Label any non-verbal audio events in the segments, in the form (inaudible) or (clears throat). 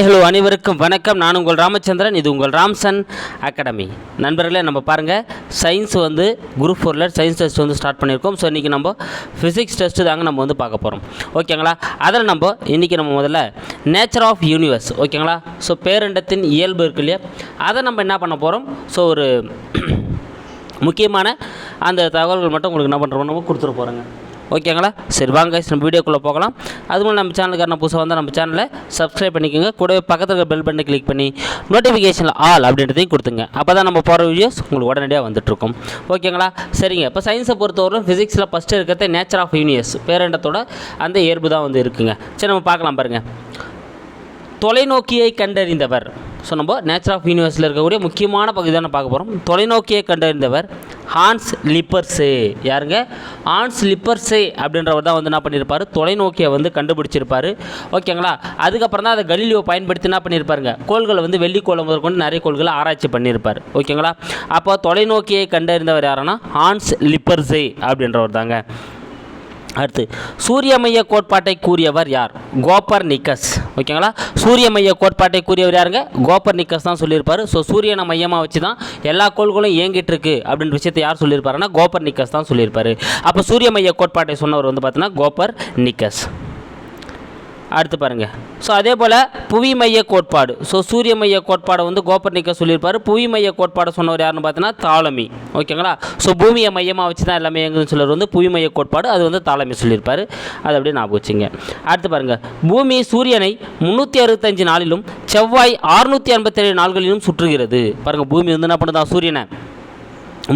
Hello அனைவருக்கும் வணக்கம். நான் உங்கள் ராமச்சந்திரன் இது உங்கள் ராம்சன் அகாடமி. நண்பர்களே நம்ம பாருங்கள் சயின்ஸ் வந்து குரூப் ஃபோரில் சயின்ஸ் டெஸ்ட் வந்து ஸ்டார்ட் பண்ணியிருக்கோம். ஸோ இன்றைக்கி நம்ம ஃபிசிக்ஸ் டெஸ்ட்டு தாங்க நம்ம வந்து பார்க்க போகிறோம் ஓகேங்களா அதில் நம்ம இன்றைக்கி நம்ம முதல்ல நேச்சர் ஆஃப் யூனிவர்ஸ் ஓகேங்களா ஸோ பேரண்டத்தின் இயல்பு இருக்கு இல்லையா? அதை நம்ம என்ன பண்ண போகிறோம் ஸோ ஒரு (clears throat) முக்கியமான அந்த தகவல்கள் மட்டும் உங்களுக்கு என்ன பண்ணுறோம் நம்ம கொடுத்துட்டு போகிறோங்க ஓகேங்களா? சரி வாங்க நம்ம வீடியோக்குள்ளே போகலாம். அது மூலம் நம்ம சேனலுக்கான புதுசாக வந்தால் நம்ம சேனலை சப்ஸ்கிரைப் பண்ணிக்கோங்க. கூடவே பக்கத்தில் இருக்க பெல் பட்டனை கிளிக் பண்ணி நோட்டிஃபிகேஷனில் ஆல் அப்படின்றதையும் கொடுத்துங்க. அப்போ தான் நம்ம போகிற வீடியோஸ் உங்களுக்கு உடனடியாக வந்துட்டுருக்கும். ஓகேங்களா? சரிங்க. இப்போ சயின்ஸை பொறுத்தவரைக்கும் ஃபிசிக்ஸில் ஃபஸ்ட்டு இருக்கிறது நேச்சர் ஆஃப் யூனிவர்ஸ் பேரண்டத்தோட அந்த இயல்பு தான் வந்து இருக்குங்க. சரி நம்ம பார்க்கலாம் பாருங்கள் தொலைநோக்கியை கண்டறிந்தவர். ஸோ நம்ம நேச்சர் ஆஃப் யூனிவர்ஸில் இருக்கக்கூடிய முக்கியமான பகுதி தான் பார்க்க போகிறோம் தொலைநோக்கியை கண்டறிந்தவர் ஹான்ஸ் லிப்பர்ஸே யாருங்க? ஹான்ஸ் லிப்பர்ஸே அப்படின்றவர் தான் வந்து என்ன பண்ணியிருப்பார் தொலைநோக்கியை வந்து கண்டுபிடிச்சிருப்பார். ஓகேங்களா அதுக்கப்புறம் தான் அதை கலிலியோ பயன்படுத்தி என்ன பண்ணியிருப்பாருங்க கோள்களை வந்து வெள்ளிக்கோளம் முதற்கொண்டு நிறைய கோள்களை ஆராய்ச்சி பண்ணியிருப்பார் ஓகேங்களா அப்போ தொலைநோக்கியை கண்டறிந்தவர் யாருன்னா? ஹான்ஸ் லிப்பர்ஸே அப்படின்றவர் தாங்க. அடுத்து சூரியமைய கோட்பாட்டை கூறியவர் யார்? கோப்பர் நிக்கஸ் ஓகேங்களா? சூரிய மைய கோட்பாட்டை கூறியவர் யாருங்க? கோப்பர் நிக்கஸ் தான் சொல்லியிருப்பார். ஸோ சூரியனை மையமாக வச்சு தான் எல்லா கோள்களும் இயங்கிட்டு இருக்கு அப்படின்ற விஷயத்தை யார் சொல்லியிருப்பாருன்னா கோப்பர் நிக்கஸ் தான் சொல்லியிருப்பார். அப்போ சூரிய மைய கோட்பாட்டை சொன்னவர் வந்து பார்த்தீங்கன்னா கோப்பர் நிக்கஸ் அடுத்து பாருங்க. ஸோ அதே போல் புவி மைய கோட்பாடு. ஸோ சூரிய மைய கோட்பாடை வந்து கோப்பர்னிக்க சொல்லியிருப்பார். புவி மைய கோட்பாடை சொன்னவர் யாருன்னு பார்த்தீங்கன்னா தாளமி. ஓகேங்களா? ஸோ பூமியை மையமாக வச்சு தான் எல்லாமே எங்குன்னு சொல்லுறது வந்து புவி மைய கோட்பாடு. அது வந்து தாளமி சொல்லியிருப்பார். அது அப்படியே ஞாபகம் வச்சுங்க. அடுத்து பாருங்க. பூமி சூரியனை முந்நூற்றி அறுபத்தஞ்சு நாளிலும் செவ்வாய் ஆறுநூற்றி ஐம்பத்தேழு நாள்களிலும் சுற்றுகிறது. பாருங்கள் பூமி வந்து என்ன பண்ணுதான் சூரியனை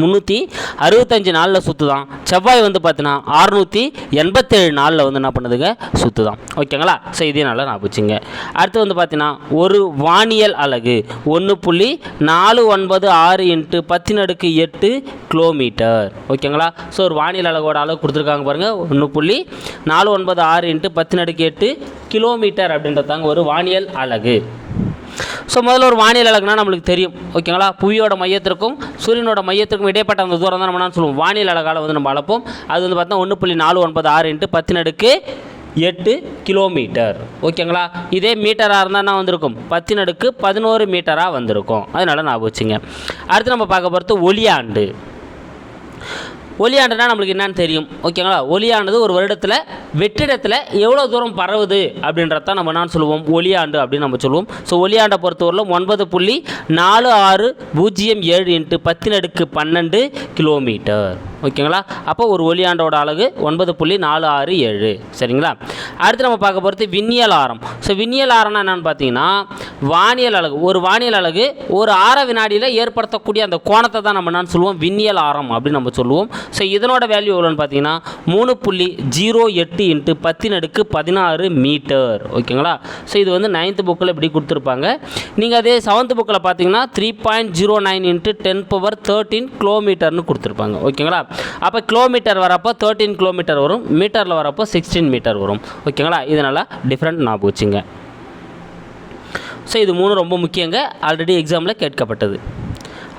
முந்நூற்றி அறுபத்தஞ்சு நாளில் சுற்றுதான் செவ்வாய் வந்து பார்த்தீங்கன்னா அறுநூற்றி எண்பத்தேழு நாளில் வந்து என்ன பண்ணுதுங்க? சுற்றுதான் ஓகேங்களா? ஸோ இதே நல்லா நான் வச்சுங்க அடுத்து வந்து பார்த்தீங்கன்னா ஒரு வானியல் அலகு. ஒன்று புள்ளி நாலு ஒன்பது ஆறு இன்ட்டு பத்தின் எட்டு கிலோமீட்டர். ஓகேங்களா? ஸோ ஒரு வானியல் அலகோட அளவு கொடுத்துருக்காங்க பாருங்கள் ஒன்று புள்ளி நாலு ஒன்பது ஆறு இன்ட்டு பத்து அடுக்கு எட்டு கிலோமீட்டர் அப்படின்றதாங்க ஒரு வானியல் அலகு. ஸோ முதல்ல ஒரு வானியல் அழகுனா நம்மளுக்கு தெரியும். ஓகேங்களா புவியோட மையத்திற்கும் சூரியனோட மையத்திற்கும் இடைப்பட்ட அந்த தூரம் தான் நம்ம என்ன சொல்லுவோம். வானியல் அழகால் வந்து நம்ம அளப்போம். அது வந்து பார்த்தா ஒன்று புள்ளி நாலு ஒன்பது ஆறு இன்ட்டு பத்து நடுக்கு எட்டு கிலோமீட்டர். ஓகேங்களா இதே மீட்டராக இருந்தால் என்ன வந்திருக்கும்? பத்து நடுக்கு பதினோரு மீட்டராக வந்திருக்கும். அதனால நான் வச்சுங்க. அடுத்து நம்ம பார்க்க போகிறது ஒளியாண்டு. ஒளியாண்டுனா நம்மளுக்கு என்னன்னு தெரியும். ஓகேங்களா? ஒளியானது ஒரு வருடத்தில் வெற்றிடத்தில் எவ்வளோ தூரம் பரவுது அப்படின்றத நம்ம என்ன சொல்லுவோம். ஒளியாண்டு அப்படின்னு நம்ம சொல்லுவோம். ஸோ ஒளியாண்டை பொறுத்தவரையிலும் ஒன்பது புள்ளி நாலு ஆறு பூஜ்ஜியம் ஏழு இன்ட்டு பத்தினடுக்கு பன்னெண்டு கிலோமீட்டர். ஓகேங்களா? அப்போ ஒரு ஒளியாண்டோட அழகு ஒன்பது புள்ளி நாலு ஆறு ஏழு. சரிங்களா? அடுத்து நம்ம பார்க்க போகிறது விண்ணியல் ஆரம். ஸோ விண்ணியல் ஆரம்னா என்னென்னு பார்த்தீங்கன்னா வானியல் அலகு ஒரு வானியல் அழகு ஒரு ஆர வினாடியில் ஏற்படுத்தக்கூடிய அந்த கோணத்தை தான் நம்ம என்னன்னு சொல்லுவோம்? விண்ணியல் ஆரம் அப்படின்னு நம்ம சொல்லுவோம். ஸோ இதனோட வேல்யூ எவ்வளோன்னு பார்த்தீங்கன்னா மூணு புள்ளி ஜீரோ எட்டு இன்ட்டு பத்தின் அடுக்கு பதினாறு மீட்டர். ஓகேங்களா? ஸோ இது வந்து நைன்த்து புக்கில் இப்படி கொடுத்துருப்பாங்க. நீங்கள் அதே செவன்த் புக்கில் பார்த்தீங்கன்னா three point zero nine into ten power thirteen கிலோமீட்டர்னு கொடுத்துருப்பாங்க. ஓகேங்களா? அப்போ கிலோமீட்டர் வரப்போ தேர்ட்டின் கிலோமீட்டர் வரும். மீட்டரில் வரப்போ சிக்ஸ்டீன் மீட்டர் வரும். ஓகேங்களா? இதனால் டிஃப்ரெண்ட் ஞாபகம் வச்சுங்க. ஸோ இது மூணு ரொம்ப முக்கியங்க. ஆல்ரெடி எக்ஸாமில் கேட்கப்பட்டது.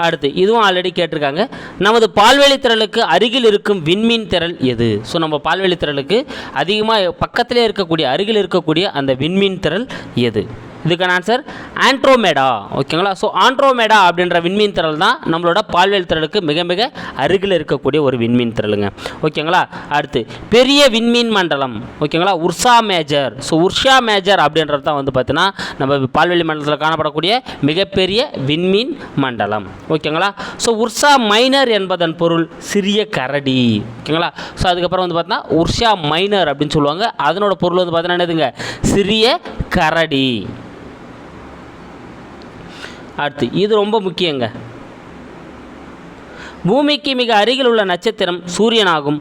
அடுத்து இதுவும் ஆல்ரெடி கேட்டிருக்காங்க. நமது பால்வெளி திரளுக்கு அருகில் இருக்கும் விண்மீன் திரள் எது? ஸோ நம்ம பால்வெளி திரளுக்கு அதிகமாக பக்கத்திலே இருக்கக்கூடிய அருகில் இருக்கக்கூடிய அந்த விண்மீன் திரள் எது? இதுக்கான ஆன்சர் ஆண்ட்ரோமேடா ஓகேங்களா ஸோ ஆண்ட்ரோமேடா அப்படின்ற விண்மீன் திரள் தான் நம்மளோட பால்வெளி திரளுக்கு மிக மிக அருகில் இருக்கக்கூடிய ஒரு விண்மீன் திரளுங்க. ஓகேங்களா அடுத்து பெரிய விண்மீன் மண்டலம். ஓகேங்களா Ursa Major. So Ursa Major அப்படின்றது தான் வந்து பார்த்தீங்கன்னா நம்ம பால்வெளி மண்டலத்தில் காணப்படக்கூடிய மிகப்பெரிய விண்மீன் மண்டலம். ஓகேங்களா ஸோ உர்ஷா மைனர் என்பதன் பொருள் சிறிய கரடி. ஓகேங்களா ஸோ அதுக்கப்புறம் வந்து பார்த்தீங்கன்னா உர்ஷா மைனர் அப்படின்னு சொல்லுவாங்க. அதனோட பொருள் வந்து பார்த்தீங்கன்னா என்னதுங்க? சிறிய கரடி. அடுத்து இது ரொம்ப முக்கியங்க. பூமிக்கு மிக அருகில் உள்ள நட்சத்திரம் சூரியனாகும்.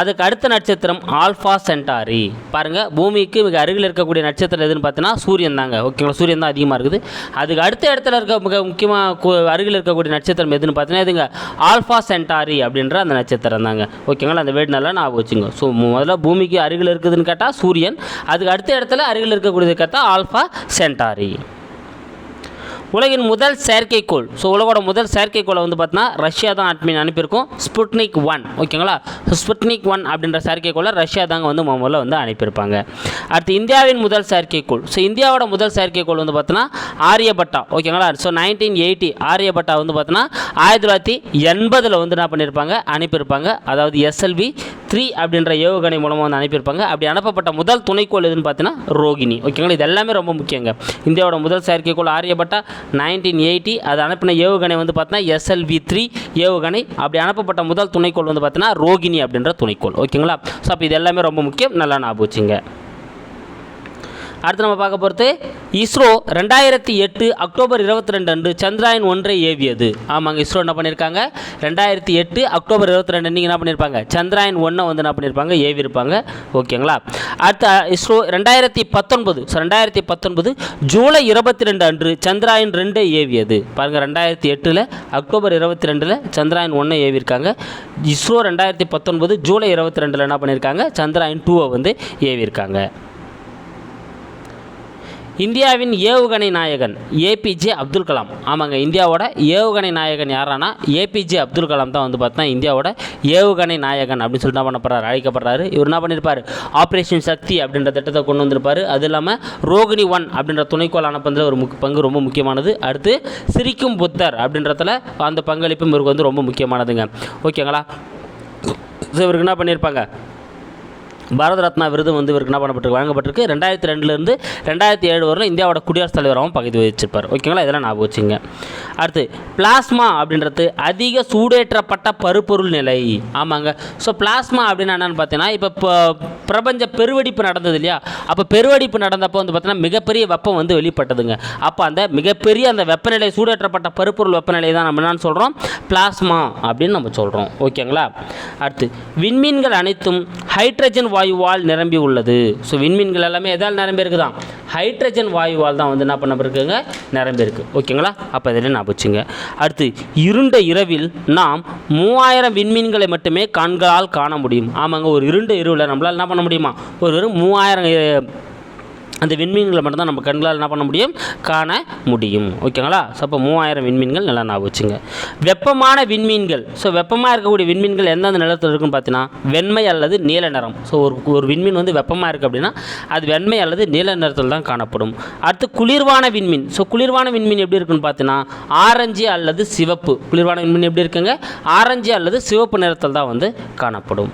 அதுக்கு அடுத்த நட்சத்திரம் ஆல்ஃபா சென்டாரி. பாருங்கள் பூமிக்கு மிக அருகில் இருக்கக்கூடிய நட்சத்திரம் எதுன்னு பார்த்தீங்கன்னா சூரியன் தாங்க ஓகேங்களா? சூரியன் தான் அதிகமாக இருக்குது. அதுக்கு அடுத்த இடத்துல இருக்க மிக முக்கியமாக அருகில் இருக்கக்கூடிய நட்சத்திரம் எதுன்னு பார்த்தீங்கன்னா இதுங்க ஆல்ஃபா சென்டாரி அப்படின்ற அந்த நட்சத்திரம் தாங்க ஓகேங்களா? அந்த வேடு நல்லா ஞாபகம் வச்சுங்க. ஸோ முதல்ல பூமிக்கு அருகில் இருக்குதுன்னு கேட்டால் சூரியன். அதுக்கு அடுத்த இடத்துல அருகில் இருக்கக்கூடியது கேட்டால் ஆல்ஃபா சென்டாரி. உலகின் முதல் செயற்கைக்கோள். ஸோ உலகோட முதல் செயற்கைக்கோளை வந்து பார்த்தீங்கன்னா ரஷ்யா தான் அட்மின் அனுப்பியிருக்கோம். ஸ்புட்னிக் ஒன் ஓகேங்களா? ஸ்புட்னிக் ஒன் அப்படின்ற செயற்கைக்கோளை ரஷ்யா தாங்க வந்து முதல்ல வந்து அனுப்பியிருப்பாங்க. அடுத்து இந்தியாவின் முதல் செயற்கைக்கோள். ஸோ இந்தியாவோட முதல் செயற்கைக்கோள் வந்து பார்த்தீங்கன்னா ஆரியபட்டா ஓகேங்களா? ஸோ நைன்டீன் எயிட்டி ஆரியபட்டா வந்து பார்த்தீங்கன்னா ஆயிரத்தி தொள்ளாயிரத்தி எண்பதில் வந்து என்ன பண்ணியிருப்பாங்க? அனுப்பியிருப்பாங்க. அதாவது எஸ்எல்வி த்ரீ அப்படின்ற ஏவுகணை மூலமாக வந்து அனுப்பியிருப்பாங்க. அப்படி அனுப்பப்பட்ட முதல் துணைக்கோள் எதுன்னு பார்த்தீங்கன்னா ரோகிணி. ஓகேங்களா? இது எல்லாமே ரொம்ப முக்கியங்க. இந்தியாவோட முதல் செயற்கைக்கோள் ஆரியபட்டா நைன்டீன் எயிட்டி அது அனுப்பின ஏவுகணை வந்து பார்த்தீங்கன்னா எஸ்எல்வி த்ரீ ஏவுகணை. அப்படி அனுப்பப்பட்ட முதல் துணைக்கோள் வந்து பார்த்தீங்கன்னா ரோகிணி அப்படின்ற துணைக்கோள். ஓகேங்களா? ஸோ அப்போ இது எல்லாமே ரொம்ப முக்கியம். நல்லா ஞாபகம் வச்சுங்க. அடுத்து நம்ம பார்க்க போகிறது இஸ்ரோ ரெண்டாயிரத்தி எட்டு அக்டோபர் இருபத்தி ரெண்டு அன்று சந்திராயன் ஒன்றை ஏவியது. ஆமாங்க இஸ்ரோ என்ன பண்ணியிருக்காங்க ரெண்டாயிரத்தி எட்டு அக்டோபர் இருபத்தி ரெண்டு என்ன பண்ணியிருப்பாங்க சந்திராயன் ஒன்றை வந்து என்ன பண்ணியிருப்பாங்க ஏவியிருப்பாங்க. ஓகேங்களா? அடுத்து இஸ்ரோ ரெண்டாயிரத்தி பத்தொன்பது ஸோ ரெண்டாயிரத்தி பத்தொன்பது ஜூலை இருபத்தி ரெண்டு அன்று சந்திராயன் ரெண்டை ஏவியது. பாருங்கள் ரெண்டாயிரத்தி எட்டில் அக்டோபர் இருபத்தி ரெண்டில் சந்திராயன் ஒன்றை ஏவியிருக்காங்க. இஸ்ரோ ரெண்டாயிரத்தி பத்தொன்பது ஜூலை இருபத்தி ரெண்டில் என்ன பண்ணியிருக்காங்க சந்திராயன் டூவை வந்து ஏவியிருக்காங்க. இந்தியாவின் ஏவுகணை நாயகன் ஏபிஜே அப்துல் கலாம். ஆமாங்க இந்தியாவோட ஏவுகணை நாயகன் யாரானா? ஏபிஜே அப்துல் கலாம் தான் வந்து பார்த்தா இந்தியாவோட ஏவுகணை நாயகன் அப்படின்னு சொல்லிட்டு என்ன பண்ணப்படுறார் அழைக்கப்படுறாரு. இவர் என்ன பண்ணியிருப்பார் ஆப்ரேஷன் சக்தி அப்படின்ற திட்டத்தை கொண்டு வந்திருப்பார். அது இல்லாமல் ரோகிணி ஒன் அப்படின்ற துணைக்கோள் அனுப்புறதுல ஒரு முக் பங்கு ரொம்ப முக்கியமானது. அடுத்து சிரிக்கும் புத்தர் அப்படின்றதுல அந்த பங்களிப்பும் இவருக்கு வந்து ரொம்ப முக்கியமானதுங்க. ஓகேங்களா? ஸோ இவருக்கு என்ன பண்ணியிருப்பாங்க பாரத ரத்னா விருது வந்து இவருக்கு என்ன பண்ணப்பட்டிருக்கு? வழங்கப்பட்டிருக்கு. ரெண்டாயிரத்தி ரெண்டுலேருந்து ரெண்டாயிரத்தி ஏழு வரலும் இந்தியாவோட குடியரசுத் தலைவராகவும் பகுதி வச்சிருப்பார் ஓகேங்களா? இதெல்லாம் ஞாபகம் வச்சுங்க அடுத்து பிளாஸ்மா அப்படின்றது அதிக சூடேற்றப்பட்ட பருப்பொருள் நிலை. ஆமாங்க. ஸோ பிளாஸ்மா அப்படின்னு என்னென்னு பார்த்தீங்கன்னா இப்போ பிரபஞ்ச பெருவெடிப்பு நடந்தது இல்லையா? அப்போ பெருவெடிப்பு நடந்தப்போ வந்து பார்த்தீங்கன்னா மிகப்பெரிய வெப்பம் வந்து வெளிப்பட்டதுங்க. அப்போ அந்த மிகப்பெரிய அந்த வெப்பநிலை சூடேற்றப்பட்ட பருப்பொருள் வெப்பநிலை தான் நம்ம என்னன்னு சொல்கிறோம் பிளாஸ்மா அப்படின்னு நம்ம சொல்கிறோம் ஓகேங்களா? அடுத்து விண்மீன்கள் அனைத்தும் ஹைட்ரஜன் வாயுவால் நிரம்பி உள்ளது. ஸோ விண்மீன்கள் எல்லாமே எதால் நிரம்பியிருக்குதான் ஹைட்ரஜன் வாயுவால் தான் வந்து என்ன பண்ணப்பிருக்குங்க நிரம்பியிருக்கு. ஓகேங்களா அப்போ இதில் நான் வச்சுங்க. அடுத்து இருண்ட இரவில் நாம் மூவாயிரம் விண்மீன்களை மட்டுமே கண்களால் காண முடியும். ஆமாங்க ஒரு இருண்ட இரவில் நம்மளால் என்ன பண்ண முடியுமா? ஒரு வெறும் மூவாயிரம் அந்த விண்மீன்களை மட்டும்தான் நம்ம கண்களால் என்ன பண்ண முடியும்? காண முடியும். ஓகேங்களா? ஸோ அப்போ மூவாயிரம் விண்மீன்கள் நல்லா ஞாபகம் வச்சுங்க. வெப்பமான விண்மீன்கள். ஸோ வெப்பமாக இருக்கக்கூடிய விண்மீன்கள் எந்தெந்த நிலத்தில் இருக்குன்னு பார்த்தீங்கன்னா வெண்மை அல்லது நீல நிறம். ஸோ ஒரு ஒரு விண்மீன் வந்து வெப்பமாக இருக்குது அப்படின்னா அது வெண்மை அல்லது நீல நிறத்தில் தான் காணப்படும். அடுத்து குளிர்வான விண்மீன். ஸோ குளிர்வான விண்மீன் எப்படி இருக்குன்னு பார்த்தீங்கன்னா ஆரஞ்சு அல்லது சிவப்பு. குளிர்வான விண்மீன் எப்படி இருக்குங்க? ஆரஞ்சு அல்லது சிவப்பு நிறத்தில் தான் வந்து காணப்படும்.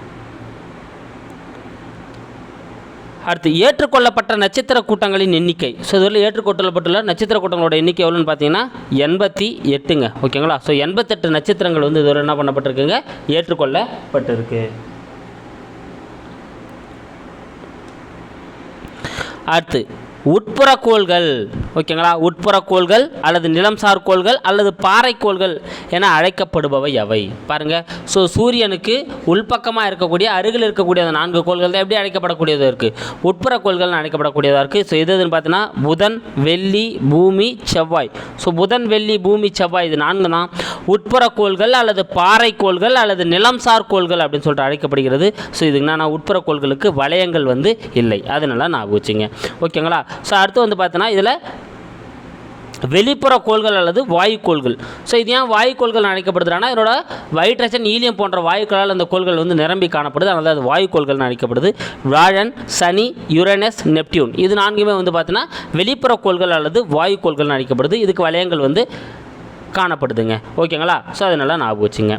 அடுத்து ஏற்றுக்கொள்ளப்பட்ட நட்சத்திர கூட்டங்களின் எண்ணிக்கை. ஸோ இதில் ஏற்றுக்கொள்ளப்பட்டுள்ள நட்சத்திர கூட்டங்களோட எண்ணிக்கை எவ்வளோன்னு பார்த்தீங்கன்னா எண்பத்தி எட்டுங்க. ஓகேங்களா? ஸோ எண்பத்தெட்டு நட்சத்திரங்கள் வந்து இதுவரை என்ன பண்ணப்பட்டிருக்குங்க? ஏற்றுக்கொள்ளப்பட்டிருக்கு. அடுத்து உட்புற கோள்கள் ஓகேங்களா? உட்புற கோள்கள் அல்லது நிலம்சார் கோள்கள் அல்லது பாறைக்கோள்கள் என அழைக்கப்படுபவை அவை. பாருங்கள் ஸோ சூரியனுக்கு உள்பக்கமாக இருக்கக்கூடிய அருகில் இருக்கக்கூடிய அந்த நான்கு கோள்கள் தான் எப்படி அழைக்கப்படக்கூடியதாக இருக்குது உட்புற கோள்கள்னு அழைக்கப்படக்கூடியதாக இருக்குது ஸோ எது எதுன்னு பார்த்தீங்கன்னா புதன் வெள்ளி பூமி செவ்வாய். ஸோ புதன் வெள்ளி பூமி செவ்வாய் இது நான்கு தான் உட்புற கோள்கள் அல்லது பாறைக்கோள்கள் அல்லது நிலம்சார் கோள்கள் அப்படின்னு சொல்லிட்டு அழைக்கப்படுகிறது. ஸோ இதுக்கு நான் உட்புற கோள்களுக்கு வளையங்கள் வந்து இல்லை. அதனால நான் வச்சுங்க ஓகேங்களா? ஸோ அடுத்து வந்து பார்த்தோன்னா இதில் வெளிப்புற கோள்கள் அல்லது வாயுக்கோள்கள். ஸோ இது ஏன் வாயுக்கோள்கள் அழைக்கப்படுதுன்னா இதனோட வைட்ரஜன் ஈலியம் போன்ற வாயுக்களால் அந்த கோள்கள் வந்து நிரம்பி காணப்படுது. அதனால் அது வாயுக்கோள்கள் அழைக்கப்படுது. வியாழன் சனி யுரேனஸ் நெப்டியூன். இது நான்குமே வந்து பார்த்தீங்கன்னா வெளிப்புற கோள்கள் அல்லது வாயுக்கோள்கள் அழைக்கப்படுது. இதுக்கு வளையங்கள் வந்து காணப்படுதுங்க. ஓகேங்களா? ஸோ அதனால் ஞாபகம் வச்சுங்க.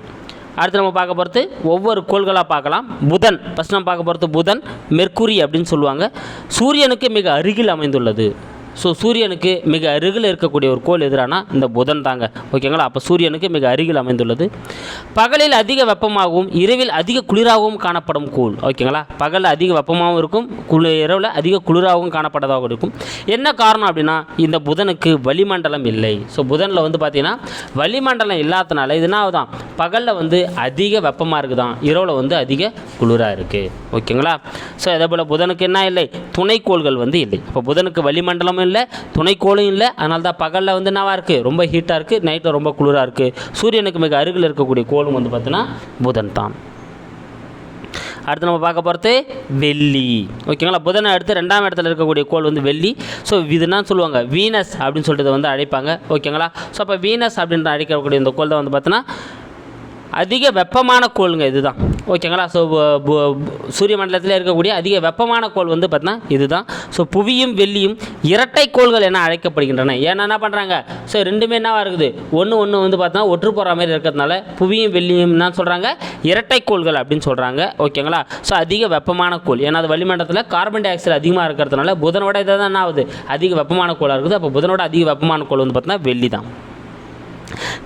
அடுத்து நம்ம பார்க்க போகிறது ஒவ்வொரு கோள்களாக பார்க்கலாம். புதன். ஃபஸ்ட் நம்ம பார்க்க போகிறது புதன் மெர்க்குரி அப்படின்னு சொல்லுவாங்க. சூரியனுக்கு மிக அருகில் அமைந்துள்ளது. ஸோ சூரியனுக்கு மிக அருகில் இருக்கக்கூடிய ஒரு கோள் எதிரானா இந்த புதன் தாங்க. ஓகேங்களா? அப்போ சூரியனுக்கு மிக அருகில் அமைந்துள்ளது. பகலில் அதிக வெப்பமாகவும் இரவில் அதிக குளிராகவும் காணப்படும் கோள். ஓகேங்களா? பகலில் அதிக வெப்பமாகவும் இருக்கும் குளி இரவில் அதிக குளிராகவும் காணப்பட்டதாகவும் இருக்கும். என்ன காரணம் அப்படின்னா இந்த புதனுக்கு வளிமண்டலம் இல்லை. ஸோ புதனில் வந்து பார்த்தீங்கன்னா வளிமண்டலம் இல்லாதனால இதுனா தான் பகலில் வந்து அதிக வெப்பமாக இருக்குதான் இரவில் வந்து அதிக குளிராக இருக்குது ஓகேங்களா? ஸோ அதே போல் புதனுக்கு என்ன இல்லை? துணைக்கோள்கள் வந்து இல்லை. இப்போ புதனுக்கு வளிமண்டலம் வளிமண்டலமும் இல்லை துணைக்கோளும் இல்லை. அதனால தான் பகலில் வந்து என்னவா இருக்குது ரொம்ப ஹீட்டாக இருக்குது நைட்டில் ரொம்ப குளிராக இருக்குது சூரியனுக்கு மிக அருகில் இருக்கக்கூடிய கோளும் வந்து பார்த்தீங்கன்னா புதன் தான். அடுத்து நம்ம பார்க்க போகிறது வெள்ளி. ஓகேங்களா புதனை அடுத்து ரெண்டாம் இடத்துல இருக்கக்கூடிய கோள் வந்து வெள்ளி. ஸோ இதுனா சொல்லுவாங்க வீனஸ் அப்படின்னு சொல்லிட்டு வந்து அழைப்பாங்க. ஓகேங்களா ஸோ அப்போ வீனஸ் அப்படின்ற அழைக்கக்கூடிய இந்த கோள் தான் வந்து பார்த்தோன்னா அதிக வெப்பமான கோளுங்க இதுதான். ஓகேங்களா? ஸோ சூரிய மண்டலத்தில் இருக்கக்கூடிய அதிக வெப்பமான கோள் வந்து பார்த்தீங்கன்னா இதுதான். ஸோ புவியும் வெள்ளியும் இரட்டை கோள்கள் என அழைக்கப்படுகின்றன. ஏன்னா என்ன பண்ணுறாங்க ஸோ ரெண்டுமே என்னவாக இருக்குது? ஒன்று ஒன்று வந்து பார்த்தா ஒற்று போகிற மாதிரி இருக்கிறதுனால புவியும் வெள்ளியும் என்ன சொல்கிறாங்க இரட்டை கோள்கள் அப்படின்னு சொல்கிறாங்க ஓகேங்களா? ஸோ அதிக வெப்பமான கோள். ஏன்னா அது வளிமண்டலத்தில் கார்பன் டை ஆக்சைடு அதிகமாக இருக்கிறதுனால புதனோட இதை தான் என்ன ஆகுது? அதிக வெப்பமான கோளாக இருக்குது. அப்போ புதனோட அதிக வெப்பமான கோள் வந்து பார்த்தீங்கன்னா வெள்ளி தான்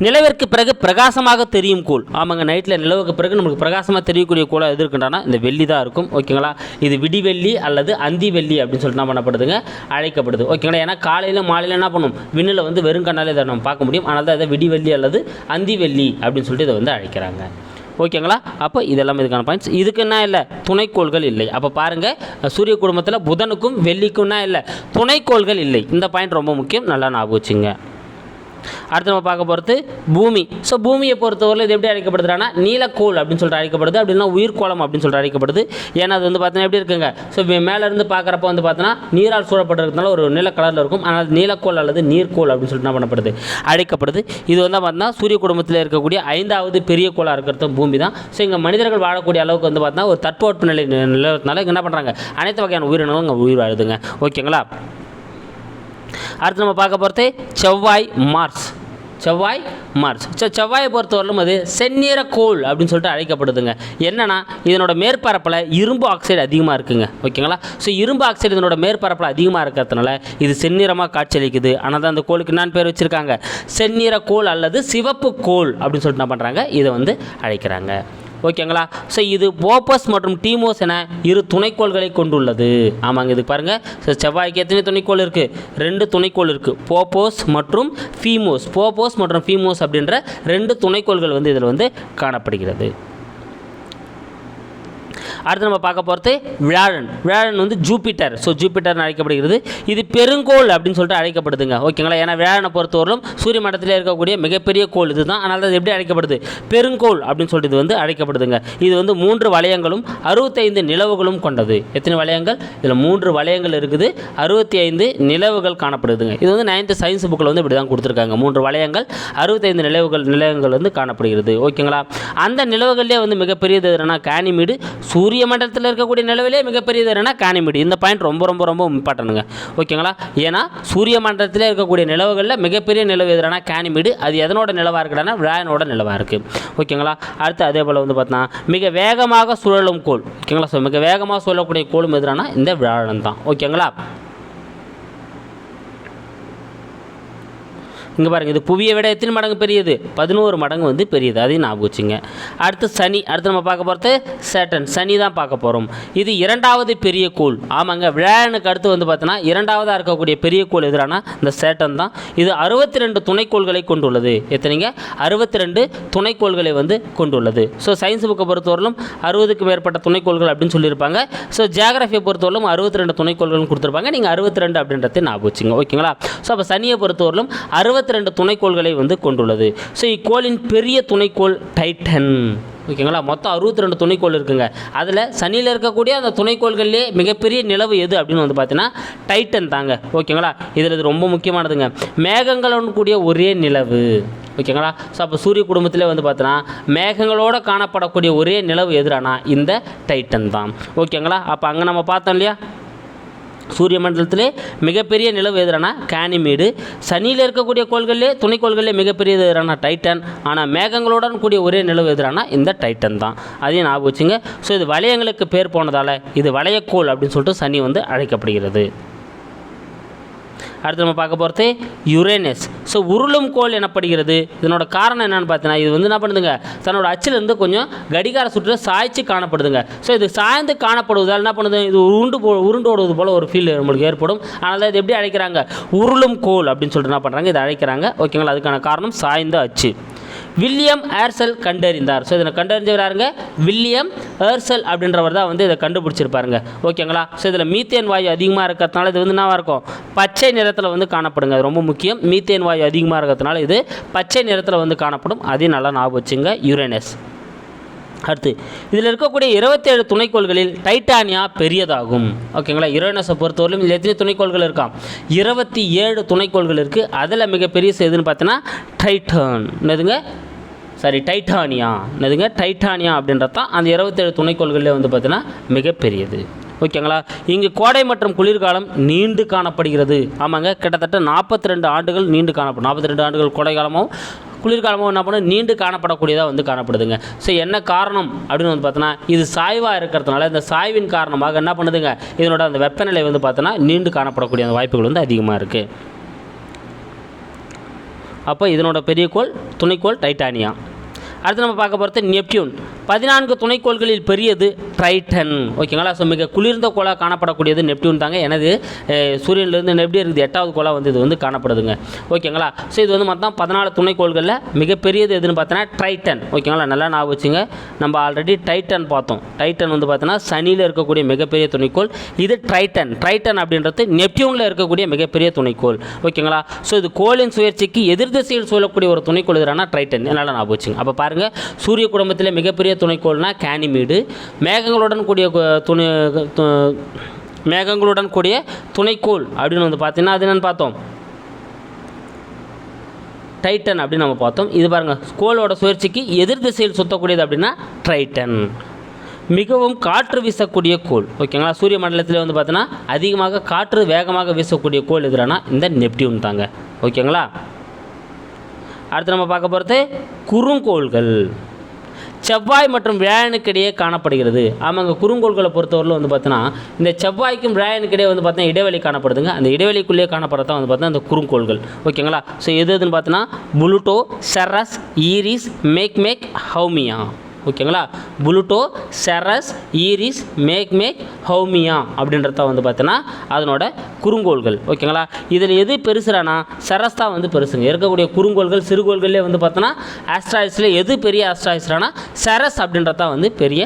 நிலவிற்கு பிறகு பிரகாசமாக தெரியும் கோள். ஆமாங்க நைட்டில் நிலவுக்கு பிறகு நமக்கு பிரகாசமாக தெரியக்கூடிய கோளாக எது இருக்குன்றானா இந்த வெள்ளி தான் இருக்கும். ஓகேங்களா இது விடிவெள்ளி அல்லது அந்தி வெள்ளி அப்படின்னு சொல்லிட்டு என்ன பண்ணப்படுதுங்க? அழைக்கப்படுது. ஓகேங்களா ஏன்னா காலையில் மாலையில் என்ன பண்ணும்? விண்ணில் வந்து வெறும் கண்ணாலே இதை நம்ம பார்க்க முடியும். ஆனால் தான் இதை விடிவெள்ளி அல்லது அந்தி வெள்ளி அப்படின்னு சொல்லிட்டு இதை வந்து அழைக்கிறாங்க. ஓகேங்களா அப்போ இதெல்லாம் இதுக்கான பாயிண்ட்ஸ் இதுக்கு என்ன இல்லை துணைக்கோள்கள் இல்லை. அப்போ பாருங்கள் சூரிய குடும்பத்தில் புதனுக்கும் வெள்ளிக்கும்னா இல்லை துணைக்கோள்கள் இல்லை. இந்த பாயிண்ட் ரொம்ப முக்கியம். நல்லா ஞாபகம் வச்சுங்க. அடுத்து நம்ம பார்க்க போகிறது பூமி. ஸோ பூமியை பொறுத்தவரையில் இது எப்படி அழைக்கப்படுதுன்னா நீலக்கோள் அப்படின்னு சொல்லிட்டு அழைக்கப்படுது. அப்படின்னா உயிர்கோளம் அப்படின்னு சொல்லிட்டு அழைக்கப்படுது. ஏன்னா அது வந்து பார்த்தீங்கன்னா எப்படி இருக்குங்க? ஸோ மேலேருந்து பார்க்குறப்ப வந்து பார்த்தோன்னா நீரால் சூழப்பட்டிருக்கிறதுனால ஒரு நீல கலரில் இருக்கும். ஆனால் நீலக்கோள் அல்லது நீர்க்கோள் அப்படின்னு சொல்லிட்டு என்ன பண்ணப்படுது? அழைக்கப்படுது. இது வந்து பார்த்தீங்கன்னா சூரிய குடும்பத்தில் இருக்கக்கூடிய ஐந்தாவது பெரிய கோளாக இருக்கிறது பூமி தான். ஸோ இங்கே மனிதர்கள் வாழக்கூடிய அளவுக்கு வந்து பார்த்தீங்கன்னா ஒரு தட்பவெட்ப நிலை நிலவரத்தினால என்ன பண்ணுறாங்க அனைத்து வகையான உயிரினங்களும் இங்கே உயிர் வாழுதுங்க. ஓகேங்களா? அடுத்து நம்ம பார்க்க போகிறது செவ்வாய் மார்ஸ் செவ்வாய் மார்ஸ் ஸோ செவ்வாயை பொறுத்தவரையிலும் அது செந்நிற கோள் அப்படின்னு சொல்லிட்டு அழைக்கப்படுதுங்க. என்னென்னா இதனோட மேற்பரப்பில் இரும்பு ஆக்சைடு அதிகமாக இருக்குங்க. ஓகேங்களா? ஸோ இரும்பு ஆக்சைடு இதனோட மேற்பரப்பில் அதிகமாக இருக்கிறதுனால இது செந்நிறமாக காட்சியளிக்குது. ஆனால் தான் அந்த கோளுக்கு நான் பேர் வச்சுருக்காங்க? செந்நிற கோள் அல்லது சிவப்பு கோள் அப்படின்னு சொல்லிட்டு என்ன பண்ணுறாங்க இதை வந்து அழைக்கிறாங்க. ஓகேங்களா? ஸோ இது போப்பஸ் மற்றும் டீமோஸ் என இரு துணைக்கோள்களை கொண்டுள்ளது. ஆமாங்க இது பாருங்கள் ஸோ செவ்வாய்க்கு எத்தனை துணைக்கோள் இருக்குது ரெண்டு துணைக்கோள் இருக்குது போப்போஸ் மற்றும் ஃபீமோஸ் போப்போஸ் மற்றும் ஃபீமோஸ் அப்படின்ற ரெண்டு துணைக்கோள்கள் வந்து இதில் வந்து காணப்படுகிறது. அடுத்து நம்ம பார்க்க போகிறது வியாழன் வியாழன் வந்து ஜூபிட்டர். ஸோ ஜூபிட்டர்னு அழைக்கப்படுகிறது. இது பெருங்கோள் அப்படின்னு சொல்லிட்டு அழைக்கப்படுதுங்க. ஓகேங்களா ஏன்னா வியாழனை பொறுத்தவரையிலும் சூரிய மண்டலத்தில் இருக்கக்கூடிய மிகப்பெரிய கோள் இதுதான். அதனால் அது எப்படி அழைக்கப்படுது? பெருங்கோள் அப்படின்னு சொல்லிட்டு இது வந்து அழைக்கப்படுதுங்க. இது வந்து மூன்று வளையங்களும் அறுபத்தைந்து நிலவுகளும் கொண்டது. எத்தனை வளையங்கள்? இதில் மூன்று வளையங்கள் இருக்குது. அறுபத்தி ஐந்து நிலவுகள் காணப்படுதுங்க. இது வந்து நைன்த்து சயின்ஸ் புக்கில் வந்து இப்படி தான் கொடுத்துருக்காங்க. மூன்று வளையங்கள் அறுபத்தைந்து நிலவுகள் நிலவுகள் வந்து காணப்படுகிறது. ஓகேங்களா அந்த நிலவுகள்லேயே வந்து மிகப்பெரியது என்னன்னா கானிமீடு சூரிய சூரிய மண்டலத்தில் இருக்கக்கூடிய நிலவிலே மிகப்பெரியது என்னன்னா கானிமீடு இந்த பாயிண்ட் ரொம்ப ரொம்ப ரொம்ப இம்பார்ட்டனுங்க ஓகேங்களா? ஏன்னா சூரிய மண்டலத்தில் இருக்கக்கூடிய நிலவுகளில் மிகப்பெரிய நிலவு எதுனா கானிமிடு அது எதனோட நிலவாக இருக்குன்னா விழாயனோட நிலவாக இருக்குது ஓகேங்களா? அடுத்து அதே போல் வந்து பார்த்தா மிக வேகமாக சுழலும் கோள். ஓகேங்களா? ஸோ மிக வேகமாக சுழலக்கூடிய கோளும் எதுனா இந்த விழாழன் தான். ஓகேங்களா? இங்கே பாருங்கள் இது புவியை விட எத்தனை மடங்கு பெரியது? பதினோரு மடங்கு வந்து பெரியது. அதையும் ஞாபகம் வச்சுங்க. அடுத்து சனி அடுத்து நம்ம பார்க்க போகிறது சேட்டன். சனி தான் பார்க்க போகிறோம் இது இரண்டாவது பெரிய கோள். ஆமாங்க விழாயனுக்கு அடுத்து வந்து பார்த்தோன்னா இரண்டாவதாக இருக்கக்கூடிய பெரிய கோள் எதிரான இந்த சேட்டன் தான். இது அறுபத்தி ரெண்டு துணைக்கோள்களை கொண்டுள்ளது. எத்தனைங்க? அறுபத்தி ரெண்டு துணைக்கோள்களை வந்து கொண்டுள்ளது. ஸோ சயின்ஸ் புக்கை பொறுத்தவரையிலும் அறுபதுக்கு மேற்பட்ட துணைக்கோள்கள் அப்படின்னு சொல்லியிருப்பாங்க. ஸோ ஜியாகிரஃபியை பொறுத்தவரையிலும் அறுபத்தி ரெண்டு துணைக்கோள்கள் கொடுத்துருப்பாங்க. நீங்கள் அறுபத்தி ரெண்டு அப்படின்றத ஞாபகம் வச்சுங்க. ஓகேங்களா? ஸோ அப்போ சனியை பொறுத்தவரையிலும் அறுபத்தி ரெண்டு துணைக்கோள்களை வந்து கொண்டுள்ளது. ஸோ இக்கோளின் பெரிய துணைக்கோள் டைட்டன். ஓகேங்களா? மொத்தம் அறுபத்தி ரெண்டு துணைக்கோள் இருக்குங்க. அதில் சனியில் இருக்கக்கூடிய அந்த துணைக்கோள்கள்லேயே மிகப்பெரிய நிலவு எது அப்படின்னு வந்து பார்த்தீங்கன்னா டைட்டன் தாங்க. ஓகேங்களா? இதில் இது ரொம்ப முக்கியமானதுங்க. மேகங்களுடன் கூடிய ஒரே நிலவு. ஓகேங்களா? ஸோ அப்போ சூரிய குடும்பத்தில் வந்து பார்த்தோன்னா மேகங்களோடு காணப்படக்கூடிய ஒரே நிலவு எதிரானா இந்த டைட்டன் தான். ஓகேங்களா? அப்போ அங்கே நம்ம பார்த்தோம் இல்லையா? சூரிய மண்டலத்திலே மிகப்பெரிய நிலவு எதிரான கேனிமீடு சனியில் இருக்கக்கூடிய கோள்களிலே துணைக்கோள்களிலே மிகப்பெரியது எதிரான டைட்டன். ஆனால் மேகங்களுடன் கூடிய ஒரே நிலவு எதிரான இந்த டைட்டன் தான். அதையும் ஞாபகம் வச்சுங்க. ஸோ இது வளையங்களுக்கு பேர் போனதால் இது வளையக்கோள் அப்படின்னு சொல்லிட்டு சனி வந்து அழைக்கப்படுகிறது. அடுத்து நம்ம பார்க்க போகிறது யுரேனஸ் ஸோ உருளும் கோல் எனப்படுகிறது. இதனோட காரணம் என்னென்னு பார்த்தீங்கன்னா இது வந்து என்ன பண்ணுதுங்க? தன்னோட அச்சிலிருந்து கொஞ்சம் கடிகார சுற்று சாய்ச்சி காணப்படுதுங்க. ஸோ இது சாய்ந்து காணப்படுவதால் என்ன பண்ணுது? இது உருண்டு போ உருண்டு ஓடுவது போல் ஒரு ஃபீல் நம்மளுக்கு ஏற்படும். அதனால் இது எப்படி அழைக்கிறாங்க? உருளும் கோல் அப்படின்னு சொல்லிட்டு என்ன பண்ணுறாங்க இதை அழைக்கிறாங்க. ஓகேங்களா? அதுக்கான காரணம் சாய்ந்த அச்சு. வில்லியம் ஏர்செல் கண்டறிந்தார். ஸோ இதை கண்டறிஞ்சவர் யாருங்க? வில்லியம் ஏர்செல் அப்படின்றவர் தான் வந்து இதை கண்டுபிடிச்சிருப்பாருங்க. ஓகேங்களா? ஸோ இதில் மீத்தேன் வாயு அதிகமாக இருக்கிறதுனால இது வந்து என்னவாக இருக்கும்? பச்சை நிறத்தில் வந்து காணப்படுங்க. ரொம்ப முக்கியம். மீத்தேன் வாயு அதிகமாக இருக்கிறதுனால இது பச்சை நிறத்தில் வந்து காணப்படும். அதையும் நல்லா ஞாபகம் வச்சுங்க. யுரேனஸ் அடுத்து இதில் இருக்கக்கூடிய இருபத்தேழு துணைக்கோள்களில் டைட்டானியா பெரியதாகும். ஓகேங்களா யுரேனஸை பொறுத்தவரையிலும் இதில் எத்தனை துணைக்கோள்கள் இருக்காம்? இருபத்தி ஏழு துணைக்கோள்கள் இருக்குது அதில் மிகப்பெரிய எதுன்னு பார்த்தீங்கன்னா டைட்டான். என்னதுங்க? Sorry Titania. என்னதுங்க? டைட்டானியா அப்படின்றது தான் அந்த இருபத்தேழு துணைக்கோள்களில் வந்து பார்த்தீங்கன்னா மிகப்பெரியது ஓகேங்களா இங்கு கோடை மற்றும் குளிர்காலம் நீண்டு காணப்படுகிறது. ஆமாங்க கிட்டத்தட்ட நாற்பத்தி ரெண்டு ஆண்டுகள் நீண்டு காணப்படும். நாற்பத்தி ரெண்டு ஆண்டுகள் கோடை காலமும் குளிர்காலமும் என்ன பண்ணும்? நீண்டு காணப்படக்கூடியதாக வந்து காணப்படுதுங்க. ஸோ என்ன காரணம் அப்படின்னு வந்து பார்த்தோன்னா இது சாய்வாக இருக்கிறதுனால இந்த சாய்வின் காரணமாக என்ன பண்ணுதுங்க? இதனோட அந்த வெப்பநிலை வந்து பார்த்தோன்னா நீண்டு காணப்படக்கூடிய அந்த வாய்ப்புகள் வந்து அதிகமாக இருக்குது அப்போ இதனோட பெரிய கோள் துணைக்கோள் டைட்டானியா அடுத்து நம்ம பார்க்க போகிறது நெப்டியூன். பதினான்கு துணைக்கோள்களில் பெரியது ட்ரைட்டன். ஓகேங்களா ஸோ மிக குளிர்ந்த கோளாக காணப்படக்கூடியது நெப்டியூன் தாங்க. எனது சூரியன்லேருந்து நெப்டி இருக்குது எட்டாவது கோளாக வந்து இது வந்து காணப்படுதுங்க. ஓகேங்களா ஸோ இது வந்து மொத்தம் பதினாலு துணைக்கோள்களில் மிகப்பெரியது எதுன்னு பார்த்தோன்னா ட்ரைட்டன். ஓகேங்களா நல்லா ஞாபகம் வச்சுங்க. நம்ம ஆல்ரெடி டைட்டன் பார்த்தோம். டைட்டன் வந்து பார்த்தோன்னா சனியில் இருக்கக்கூடிய மிகப்பெரிய துணைக்கோள். இது ட்ரைட்டன். ட்ரைட்டன் அப்படின்றது நெப்டியூனில் இருக்கக்கூடிய மிகப்பெரிய துணைக்கோள். ஓகேங்களா ஸோ இது கோளின் சுயற்சிக்கு எதிர் திசையில் சொல்லக்கூடிய ஒரு துணைக்கோள் எதிரான ட்ரைட்டன். நல்லா ஞாபகம் வச்சுங்க. அப்போ பாருங்கள் சூரிய குடும்பத்தில் மிகப்பெரிய துணைக்கோள்னா கேனிமீடு. மேகங்களுடன் கூடிய துணை மேகங்களுடன் கூடிய துணைக்கோள் அப்படின்னு வந்து பார்த்தீங்கன்னா அது என்னென்னு பார்த்தோம்? டைட்டன் அப்படின்னு நம்ம பார்த்தோம். இது பாருங்கள் கோளோட சுழற்சிக்கு எதிர் திசையில் சுத்தக்கூடியது அப்படின்னா ட்ரைட்டன். மிகவும் காற்று வீசக்கூடிய கோள். ஓகேங்களா? சூரிய மண்டலத்தில் வந்து பார்த்தீங்கன்னா அதிகமாக காற்று வேகமாக வீசக்கூடிய கோள் எதுனா இந்த நெப்டியூன் தாங்க ஓகேங்களா? அடுத்து நம்ம பார்க்க போகிறது குறுங்கோள்கள். செவ்வாய் மற்றும் வியாழனுக்கு இடையே காணப்படுகிறது. ஆமாங்க குறுங்கோள்களை பொறுத்தவரையில் வந்து பார்த்தோன்னா இந்த செவ்வாய்க்கும் வியாழனுக்கு இடையே வந்து பார்த்தீங்கன்னா இடைவெளி காணப்படுதுங்க. அந்த இடைவெளிக்குள்ளேயே காணப்படுறதா வந்து பார்த்தீங்கன்னா அந்த குறுங்கோள்கள். ஓகேங்களா? ஸோ எது எதுன்னு பார்த்தோன்னா Pluto Ceres Eris Makemake Haumea ஓகேங்களா? Pluto Ceres Eris Makemake Haumea அப்படின்றத வந்து பார்த்தோன்னா அதனோட குறுங்கோள்கள். ஓகேங்களா? இதில் எது பெருசுறானா செரஸ் தான் வந்து பெருசுங்க. இருக்கக்கூடிய குறுங்கோள்கள் சிறுகோள்களே வந்து பார்த்தோன்னா ஆஸ்ட்ராய்ஸில் எது பெரிய ஆஸ்ட்ராய்ஸ்ரானா செரஸ் அப்படின்றது வந்து பெரிய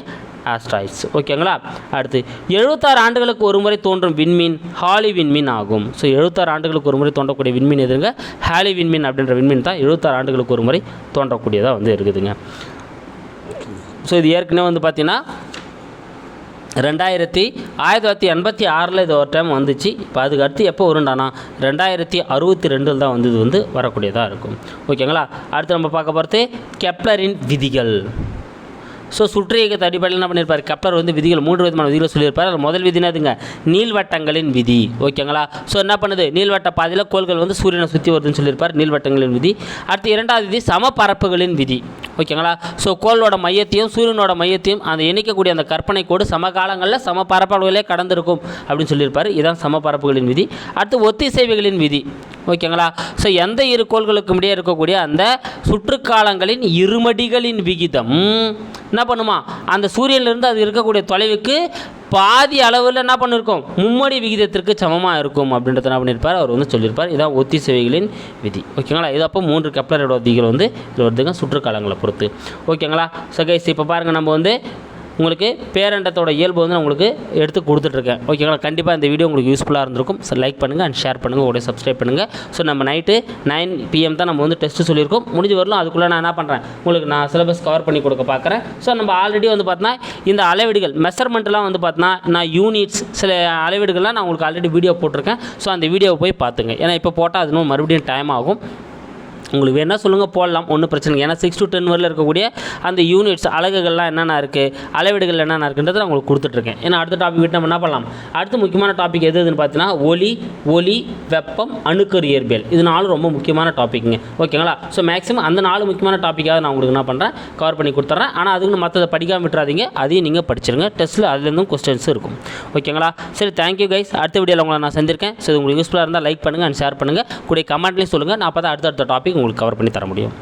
ஆஸ்ட்ராய்ட்ஸ் ஓகேங்களா? அடுத்து எழுபத்தாறு ஆண்டுகளுக்கு ஒரு முறை தோன்றும் விண்மீன் ஹாலி விண்மீன் ஆகும். ஸோ எழுபத்தாறு ஆண்டுகளுக்கு ஒரு முறை தோன்றக்கூடிய விண்மீன் எதுங்க? ஹாலி விண்மீன் அப்படின்ற விண்மீன் தான் எழுபத்தாறு ஆண்டுகளுக்கு ஒரு முறை தோன்றக்கூடியதாக வந்து இருக்குதுங்க. ஸோ இது ஏற்கனவே வந்து பார்த்தீங்கன்னா ரெண்டாயிரத்தி ஆயிரத்தி தொள்ளாயிரத்தி எண்பத்தி ஆறில் இது ஒரு டைம் வந்துச்சு. இப்போ அதுக்கு அடுத்து எப்போ வருண்டானா ரெண்டாயிரத்தி அறுபத்தி ரெண்டில் தான் வந்து இது வந்து வரக்கூடியதாக இருக்கும். ஓகேங்களா அடுத்து நம்ம பார்க்க போகிறது கெப்லரின் விதிகள். ஸோ சுற்றியக்கத்தை அடிப்படையில் என்ன பண்ணியிருப்பார் கப்ளர் வந்து விதிகள் மூன்று விதமான விதிகளை சொல்லியிருப்பார். அதில் முதல் விதி என்னதுங்க நீள்வட்டங்களின் விதி. ஓகேங்களா? ஸோ என்ன பண்ணுது? நீள்வட்ட பாதையில் கோள்கள் வந்து சூரியனை சுற்றி வருதுன்னு சொல்லியிருப்பார். நீள்வட்டங்களின் விதி. அடுத்து இரண்டாவது விதி சமபரப்புகளின் விதி. ஓகேங்களா? ஸோ கோளோட மையத்தையும் சூரியனோட மையத்தையும் அந்த இணைக்கக்கூடிய அந்த கற்பனை கோடு சமகாலங்களில் பரப்பளவுகளே கடந்திருக்கும் அப்படின்னு சொல்லியிருப்பார். இதான் சமபரப்புகளின் விதி. அடுத்து ஒத்திசைவுகளின் விதி. ஓகேங்களா? ஸோ எந்த இரு கோள்களுக்கும் இடையே இருக்கக்கூடிய அந்த சுற்றுக்காலங்களின் இருமடிகளின் விகிதம். என்ன என்ன பண்ணுமா? அந்த சூரியன்லேருந்து அது இருக்கக்கூடிய தொலைவுக்கு பாதி அளவில் என்ன பண்ணியிருக்கோம் மும்மடி விகிதத்திற்கு சமமாக இருக்கும் அப்படின்றத என்ன பண்ணியிருப்பார் அவர் வந்து சொல்லியிருப்பார் இதான் ஒத்திசைவைகளின் விதி. ஓகேங்களா இது அப்போ மூன்று கப்ளரோட விதிகள் வந்து இது வருதுங்க சுற்றுக்காலங்களை பொறுத்து. ஓகேங்களா ஸோ கைஸ் இப்போ பாருங்கள் நம்ம வந்து உங்களுக்கு பேரண்டத்தோட இயல்பு வந்து நான் உங்களுக்கு எடுத்து கொடுத்துட்ருக்கேன். ஓகேங்களா கண்டிப்பாக இந்த வீடியோ உங்களுக்கு யூஸ்ஃபுல்லாக இருந்திருக்கும். ஸோ லைக் பண்ணுங்கள் அண்ட் ஷேர் பண்ணுங்கள் உடைய சப்ஸ்கிரைப் பண்ணுங்கள் ஸோ நம்ம நைட்டு நைன் பிஎம் தான் நம்ம வந்து டெஸ்ட்டு சொல்லியிருக்கோம். முடிஞ்சு வரலாம் அதுக்குள்ளே நான் என்ன பண்ணுறேன் உங்களுக்கு நான் சிலபஸ் கவர் பண்ணி கொடுக்க பார்க்குறேன் ஸோ நம்ம ஆல்ரெடி வந்து பார்த்தோன்னா இந்த அளவீடுகள் மெஷர்மெண்ட்லாம் வந்து பார்த்தோன்னா நான் யூனிட்ஸ் சில அளவீடுகள்லாம் நான் உங்களுக்கு ஆல்ரெடி வீடியோ போட்டிருக்கேன். ஸோ அந்த வீடியோவை போய் பார்த்துங்க. ஏன்னா இப்போ போட்டால் அது இன்னும் மறுபடியும் டைம் ஆகும். உங்களுக்கு வேணால் சொல்லுங்கள் போடலாம் ஒன்றும் பிரச்சனை ஏன்னா சிக்ஸ் டு டென் வரையில் இருக்கக்கூடிய அந்த யூனிட்ஸ் அலகுகள்லாம் என்னென்ன இருக்குது அளவீடுகள் என்னென்ன இருக்குன்றதை நான் உங்களுக்கு கொடுத்துட்ருக்கேன். ஏன்னா அடுத்த டாபிக் விட்டு நம்ம என்ன பண்ணலாம்? அடுத்து முக்கியமான டாபிக் எது எதுன்னு பார்த்தீங்கன்னா ஒலி ஒலி வெப்பம் அணுக்கரு இயற்பியல். இது நாலு ரொம்ப முக்கியமான டாப்பிக்குங்க ஓகேங்களா? ஸோ மேக்ஸிமம் அந்த நாலு முக்கியமான டாப்பிக்காக நான் உங்களுக்கு என்ன பண்ணுறேன் கவர் பண்ணி கொடுத்துட்றேன். ஆனால் அதுக்கு மற்றதை படிக்காமல் விட்டுறாதீங்க. அதையும் நீங்கள் படிச்சிருங்க. டெஸ்ட்டில் அதுலேருந்தும் கொஸ்டின்ஸ் இருக்கும். ஓகேங்களா? சரி தேங்க்யூ கைஸ் அடுத்த வீடியோவில் உங்களை நான் சந்திருக்கேன் ஸோ உங்களுக்கு யூஸ்ஃபுல்லாக இருந்தால் லைக் பண்ணுங்கள் அண்ட் ஷேர் பண்ணுங்கள் கூட கமெண்ட்லேயும் சொல்லுங்கள் நான் அப்போ தான் டாபிக் டாபிக் உங்களுக்கு கவர் பண்ணி தர முடியும்.